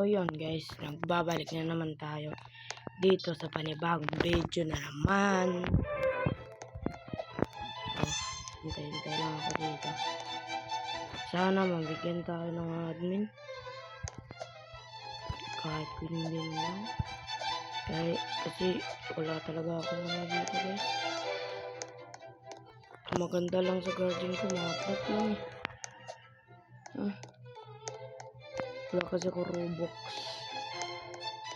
So yun guys, nagbabalik na naman tayo dito sa panibagong video na naman. Oh, hintay-hintay lang ako dito. Sana mabigyan tayo ng admin. Kahit kunin lang. Kaya, kasi wala talaga akong ano dito guys. Maganda lang sa garden ko, mga plot lang eh. Ah. Wala kasi ako Robux.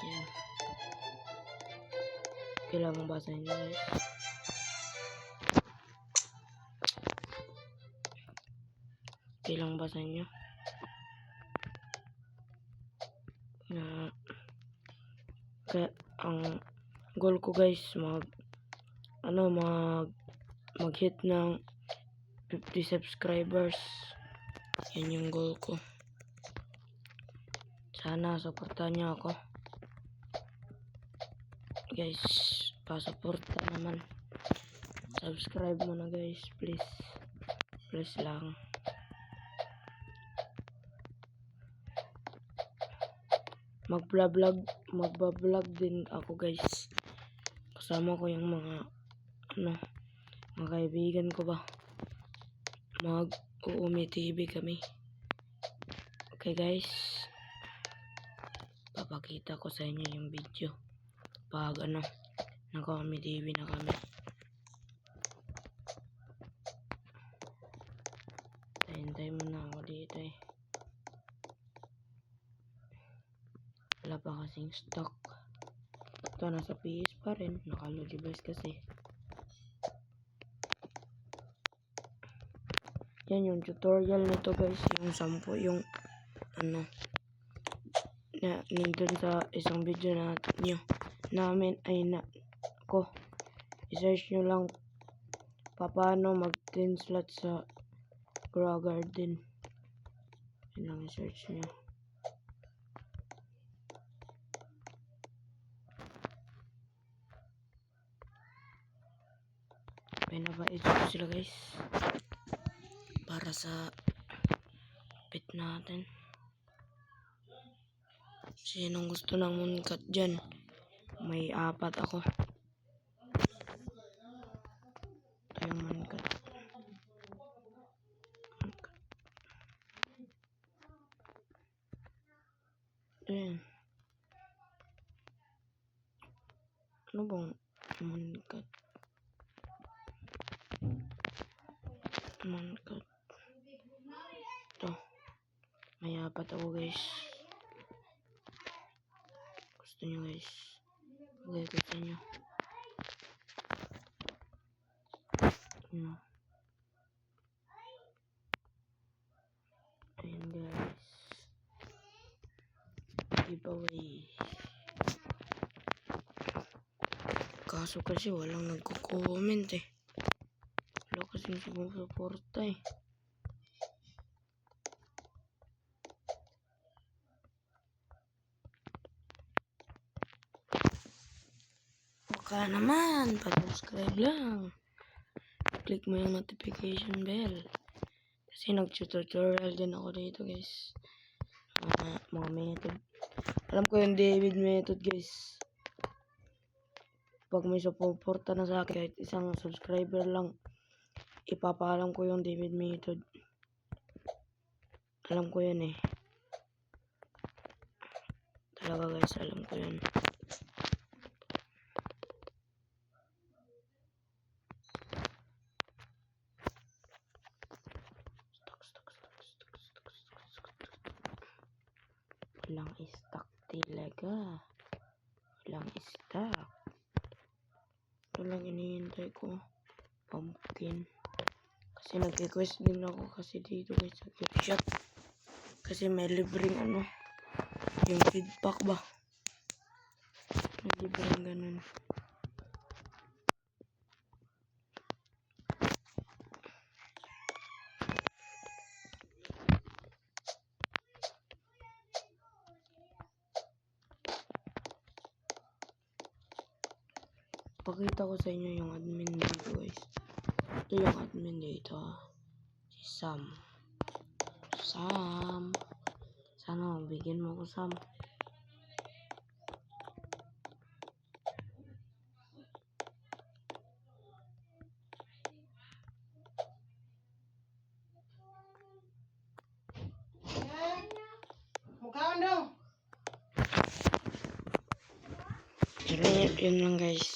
Yan. Kailangan basahin nyo guys. Kailangan basahin nyo. Na kaya ang goal ko guys mag ano mag mag hit ng 50 subscribers yan yung goal ko sana supportan niyo ako guys pasuporta naman. Subscribe mo na guys please. Please lang. Magblog magbablog din ako guys. Kasama ko yung mga ano mga kaibigan ko ba? Mag uumi TV kami. Okay guys papakita ko sa inyo yung video. Pag ano naka umi TV na kami. Hintay mo na ako dito eh. Wala pa kasing stock. Ito nasa PS pa rin. Naka device kasi. Yan yung tutorial nito guys. Yung sampu yung ano na nandun sa isang video na nyo namin ay na ko. I-search nyo lang paano mag 10 slot sa Grow Garden. Yun lang i-search nyo. Pinabait ko sila guys. Para sa pet natin sinong gusto ng mooncat dyan may apat ako. Ito yung Mooncat. Ayan. ano bang mooncat mooncat ito. May apat ako guys gusto nyo guys ko sa inyo ano ayan guys giveaway kaso kasi walang nagko-comment eh wala kasing sumusuporta eh Baka naman, pa-subscribe lang. Click mo yung notification bell. Kasi nag-tutorial din ako dito guys. Mga, mga method. Alam ko yung David method guys. Pag may suporta na sa akin, kahit isang subscriber lang, ipapaalam ko yung David method. Alam ko yun eh. Talaga guys, alam ko yun. Stock, stock, stock, stock, stock, stock, stock, stock. Walang stock talaga. Walang stock. Ito lang inihintay ko. Pumpkin. Kasi nag-request din ako kasi dito guys sa gift shop. Kasi may libreng ano. Yung feedback ba. May libreng ganun. Pakita ko sa inyo yung admin dito guys. Ito yung admin dito. Ah. Si Sam. Sam. Sana bigyan mo ko Sam. Mukha daw. Pero yun lang guys.